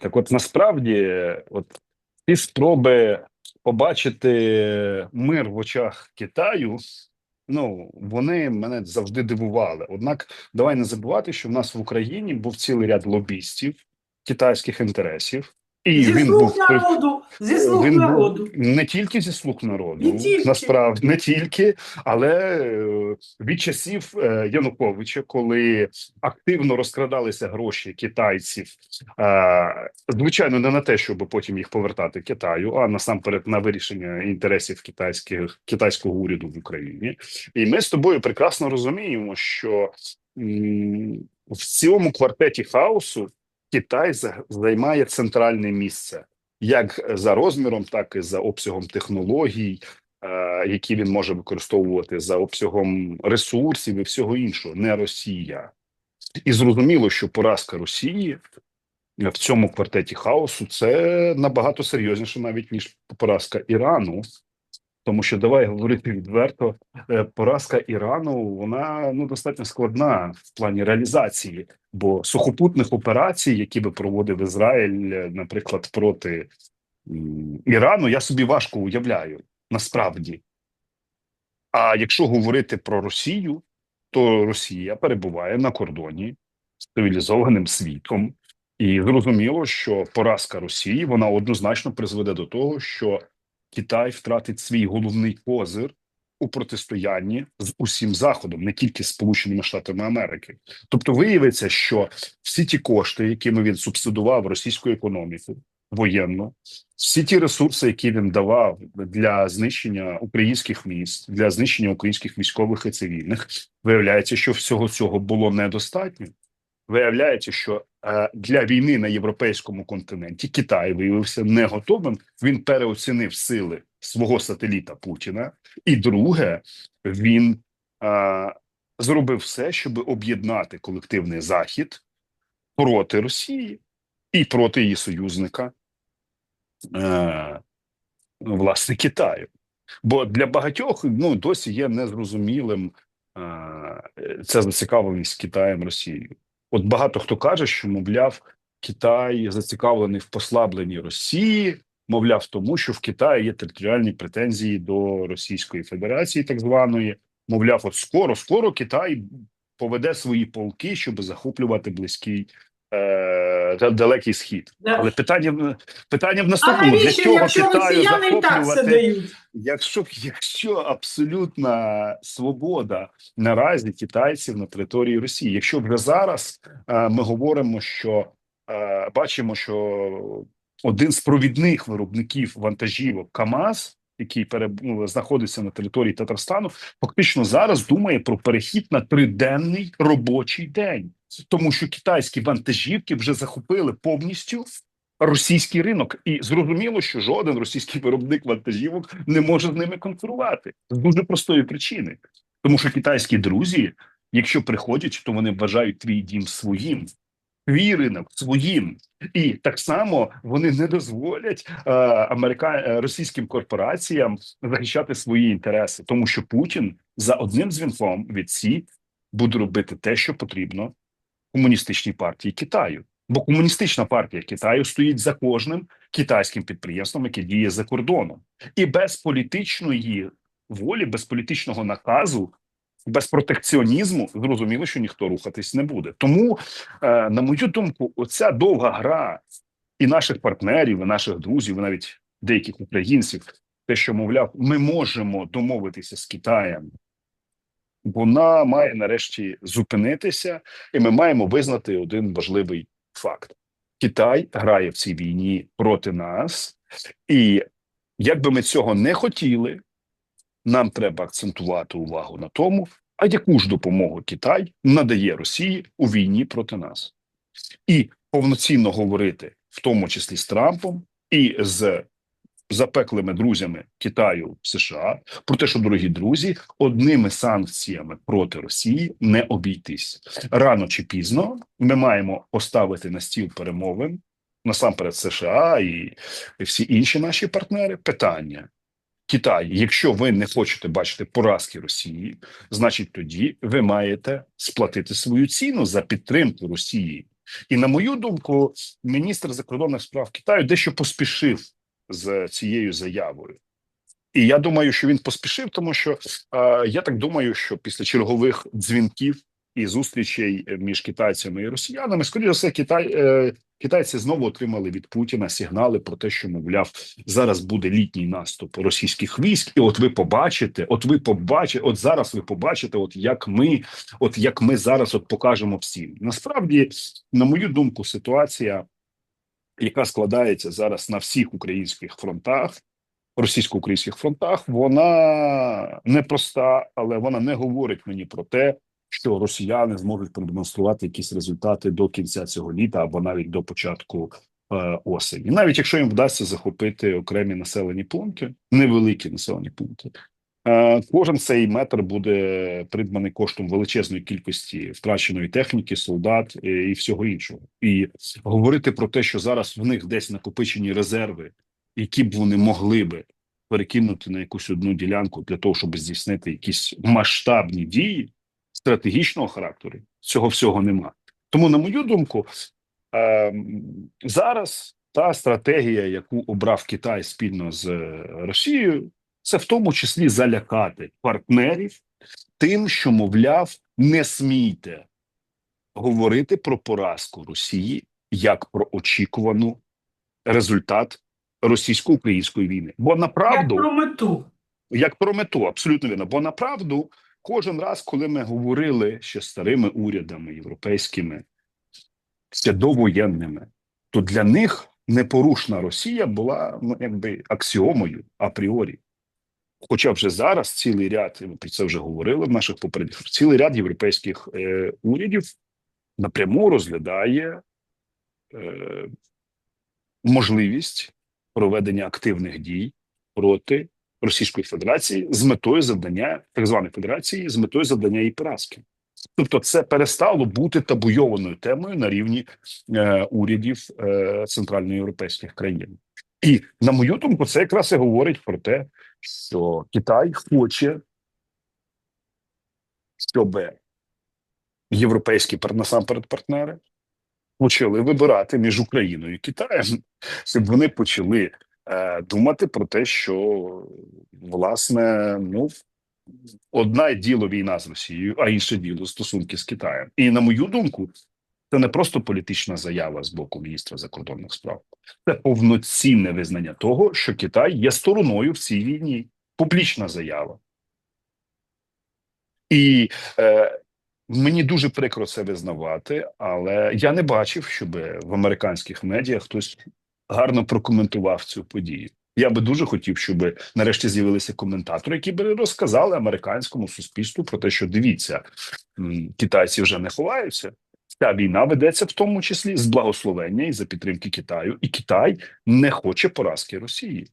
Так, от насправді, от ці спроби побачити мир в очах Китаю, ну вони мене завжди дивували. Однак, давай не забувати, що в нас в Україні був цілий ряд лобістів китайських інтересів, і Зі він слуг був народу, зі слуг він народу. був не тільки зі слуг народу, Не тільки. насправді не тільки, але е, від часів е, Януковича, коли активно розкрадалися гроші китайців, е, звичайно, не на те, щоб потім їх повертати Китаю, а насамперед на вирішення інтересів китайських китайського уряду в Україні. І ми з тобою прекрасно розуміємо, що в цьому квартеті хаосу Китай за- займає центральне місце як за розміром, так і за обсягом технологій, е, які він може використовувати за обсягом ресурсів і всього іншого, не Росія. І зрозуміло, що поразка Росії в цьому квартеті хаосу це набагато серйозніше, навіть ніж поразка Ірану. Тому що давай говорити відверто, е, поразка Ірану вона ну достатньо складна в плані реалізації, бо сухопутних операцій, які би проводив Ізраїль, е, наприклад, проти Ірану, я собі важко уявляю насправді. А якщо говорити про Росію, то Росія перебуває на кордоні з цивілізованим світом, і зрозуміло, що поразка Росії вона однозначно призведе до того, що Китай втратить свій головний козир у протистоянні з усім заходом, не тільки Сполученими Штатами Америки. Тобто, виявиться, що всі ті кошти, якими він субсидував російську економіку воєнну, всі ті ресурси, які він давав для знищення українських міст, для знищення українських військових і цивільних, виявляється, що всього цього було недостатньо. Виявляється, що е, для війни на європейському континенті Китай виявився не готовим. Він переоцінив сили свого сателіта Путіна, і друге, він е, зробив все, щоб об'єднати колективний захід проти Росії і проти її союзника, е, власне, Китаю. Бо для багатьох ну досі є незрозумілим е, ця зацікавленість Китаєм Росією. От багато хто каже, що мовляв, Китай зацікавлений в послабленні Росії, мовляв, тому що в Китаї є територіальні претензії до Російської Федерації, так званої. Мовляв, от скоро, скоро Китай поведе свої полки, щоб захоплювати близький е, далекий схід. Да. Але питання питання в А наступному: для навіщо, чого якщо Китаю росіяни і так все захоплювати дають? Якщо якщо абсолютна свобода наразі китайців на території Росії, якщо вже зараз е, ми говоримо, що е, бачимо, що один з провідних виробників вантажівок КАМАЗ, який пере, ну, знаходиться на території Татарстану, фактично зараз думає про перехід на триденний робочий день, тому що китайські вантажівки вже захопили повністю російський ринок, і зрозуміло, що жоден російський виробник вантажівок не може з ними конкурувати. З дуже простої причини, тому що китайські друзі, якщо приходять, то вони вважають твій дім своїм. Ринок своїм, і так само вони не дозволять е, америка... е, російським корпораціям захищати свої інтереси, тому що Путін за одним дзвінком від СІ буде робити те, що потрібно комуністичній партії Китаю. Бо комуністична партія Китаю стоїть за кожним китайським підприємством, яке діє за кордоном, і без політичної волі, без політичного наказу, без протекціонізму зрозуміло, що ніхто рухатись не буде. Тому, е, на мою думку, оця довга гра і наших партнерів, і наших друзів, і навіть деяких українців, те, що мовляв, ми можемо домовитися з Китаєм. Вона має нарешті зупинитися, і ми маємо визнати один важливий факт: Китай грає в цій війні проти нас, і як би ми цього не хотіли, нам треба акцентувати увагу на тому, а яку ж допомогу Китай надає Росії у війні проти нас, і повноцінно говорити, в тому числі з Трампом і з запеклими друзями Китаю в США про те, що дорогі друзі, одними санкціями проти Росії не обійтись рано чи пізно. Ми маємо поставити на стіл перемовин насамперед США і, всі інші наші партнери. Питання. Китай, якщо ви не хочете бачити поразки Росії, значить тоді ви маєте сплатити свою ціну за підтримку Росії. І на мою думку, міністр закордонних справ Китаю дещо поспішив з цією заявою. І я думаю, що він поспішив, тому що е, я так думаю, що після чергових дзвінків і зустрічей е, між китайцями і росіянами, скоріше все, Китай е, китайці знову отримали від Путіна сигнали про те, що мовляв зараз буде літній наступ російських військ, і от ви побачите, от ви побачите, от зараз ви побачите, от як ми, от як ми зараз от покажемо всім. Насправді, на мою думку, ситуація, яка складається зараз на всіх українських фронтах російсько-українських фронтах, вона непроста, але вона не говорить мені про те, що росіяни зможуть продемонструвати якісь результати до кінця цього літа або навіть до початку е, осені. Навіть якщо їм вдасться захопити окремі населені пункти, невеликі населені пункти. Е, Кожен цей метр буде придбаний коштом величезної кількості втраченої техніки, солдат е, і всього іншого. І говорити про те, що зараз в них десь накопичені резерви, які б вони могли би перекинути на якусь одну ділянку для того, щоб здійснити якісь масштабні дії стратегічного характеру, цього всього нема. Тому, на мою думку, е, зараз та стратегія, яку обрав Китай спільно з Росією, це в тому числі залякати партнерів тим, що, мовляв, не смійте говорити про поразку Росії як про очікувану результат російсько-української війни. Бо направду Як про мету. як про мету, абсолютно вірно. Бо направду кожен раз, коли ми говорили ще старими урядами європейськими, ще довоєнними, то для них непорушна Росія була ну якби аксіомою апріорі. Хоча вже зараз цілий ряд, ми про це вже говорили в наших попередніх, цілий ряд європейських е, урядів напряму розглядає е, можливість проведення активних дій проти Російської Федерації з метою завдання так званої федерації з метою завдання її поразки. Тобто, це перестало бути табуйованою темою на рівні е, урядів е, центральноєвропейських країн. І на мою думку, це якраз і говорить про те, що Китай хоче, щоб європейські насамперед партнери почали вибирати між Україною і Китаєм, щоб вони почали думати про те, що власне ну одна діло війна з Росією, а інше діло стосунки з Китаєм. І на мою думку, це не просто політична заява з боку міністра закордонних справ, це повноцінне визнання того, що Китай є стороною в цій війні. Публічна заява. І е, мені дуже прикро це визнавати, але я не бачив, щоб в американських медіа хтось гарно прокоментував цю подію. Я би дуже хотів, щоб нарешті з'явилися коментатори, які би розказали американському суспільству про те, що дивіться, китайці вже не ховаються. Ця війна ведеться в тому числі з благословення і за підтримки Китаю, і Китай не хоче поразки Росії.